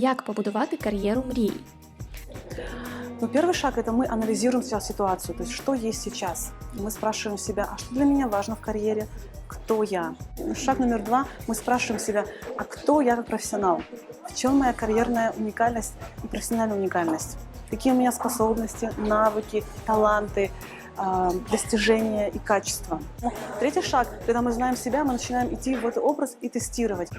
Як побудувати кар'єру мрії? Ну, первый шаг – это мы анализируем сейчас ситуацию, то есть что есть сейчас. Мы спрашиваем себя, а что для меня важно в карьере, кто я. Шаг номер два – мы спрашиваем себя, а кто я как профессионал, в чем моя карьерная уникальность и профессиональная уникальность, какие у меня способности, навыки, таланты, а, достижения и качества. Третий шаг, когда мы знаем себя, мы начинаем идти в этот образ и тестировать.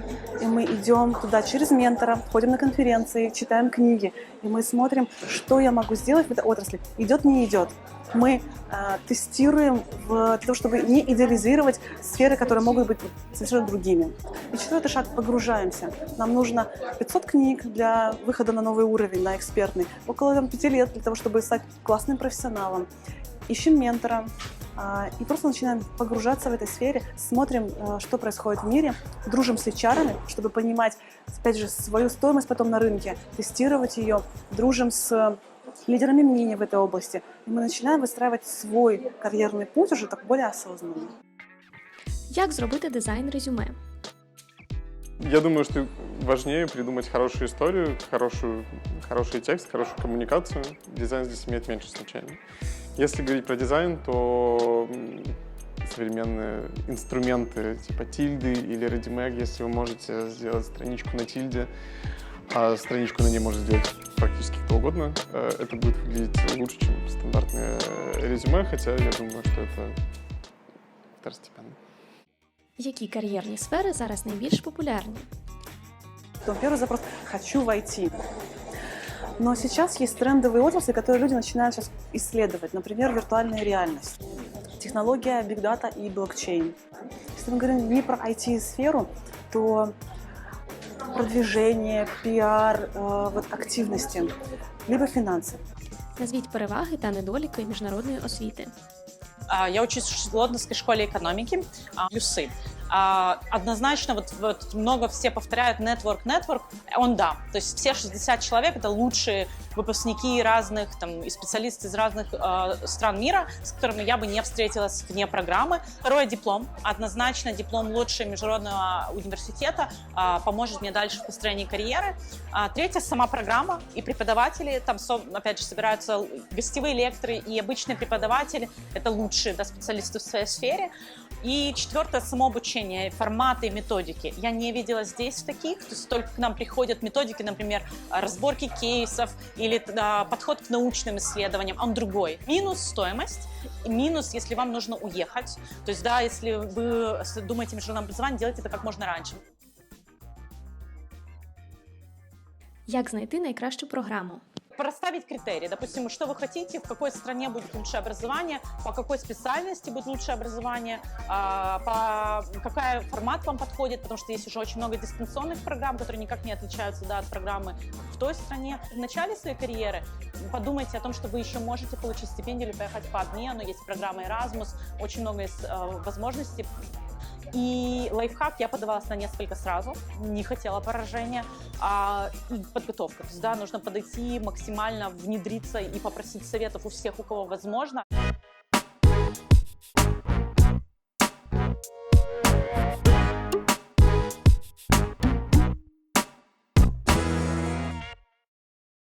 И мы идем туда через ментора, ходим на конференции, читаем книги, и мы смотрим, что я могу сделать в этой отрасли. Идет, не идет. Мы а, тестируем в, для того, чтобы не идеализировать сферы, которые могут быть совершенно другими. И четвертый шаг – погружаемся. Нам нужно 500 книг для выхода на новый уровень, на экспертный, около там, 5 лет для того, чтобы стать классным профессионалом ищем ментора а, и просто начинаем погружаться в этой сфере, смотрим, а, что происходит в мире, дружим с HR, чтобы понимать, опять же, свою стоимость потом на рынке, тестировать ее, дружим с лидерами мнений в этой области. И мы начинаем выстраивать свой карьерный путь уже так более осознанно. Як зробити дизайн резюме? Я думаю, что важнее придумать хорошую историю, хорошую, хороший текст, хорошую коммуникацию. Дизайн здесь имеет меньше значения. Если говорить про дизайн, то м, современные инструменты типа тильды или Readymag, если вы можете сделать страничку на тильде, а страничку на ней может сделать практически кто угодно, э, это будет выглядеть лучше, чем стандартное э, резюме, хотя я думаю, что это второстепенно. Які кар'єрні сфери зараз найбільш популярні? То первый запрос «хочу войти». Но сейчас есть трендовые отрасли, которые люди начинают сейчас исследовать. Например, виртуальная реальность, технология Big Data и блокчейн. Если мы говорим не про IT-сферу, то продвижение, пиар, э, вот активности, либо финансы. Назвіть переваги та недоліки міжнародної освіти. А, Я учусь в Лондонской школе экономики. А, Плюсы. а, Однозначно, вот, вот много все повторяют network, network. Он да. То есть все 60 человек это лучшие выпускники разных там и специалисты из разных э, стран мира, с которыми я бы не встретилась вне программы. Второе диплом. Однозначно диплом лучшего международного университета а, поможет мне дальше в построении карьеры. А, третье сама программа и преподаватели. Там опять же собираются гостевые лекторы и обычные преподаватели. Это лучшие да, специалисты в своей сфере. И четвертое самообучение, форматы, методики. Я не видела здесь таких, то есть только к нам приходят методики, например, разборки кейсов или а, подход к научным исследованиям, он другой. Минус стоимость, минус, если вам нужно уехать. То есть, да, если вы думаете о международном образовании, делайте это как можно раньше. Як знайти найкращу програму? Проставить критерии. Допустим, что вы хотите, в какой стране будет лучшее образование, по какой специальности будет лучшее образование, а, по какой формат вам подходит, потому что есть уже очень много дистанционных программ, которые никак не отличаются да, от программы в той стране. В начале своей карьеры подумайте о том, что вы еще можете получить стипендию или поехать по обмену. Есть программа Erasmus, очень много э, возможностей и лайфхак, я подавалась на несколько сразу, не хотела поражения. А, подготовка, то есть, да, нужно подойти максимально, внедриться и попросить советов у всех, у кого возможно.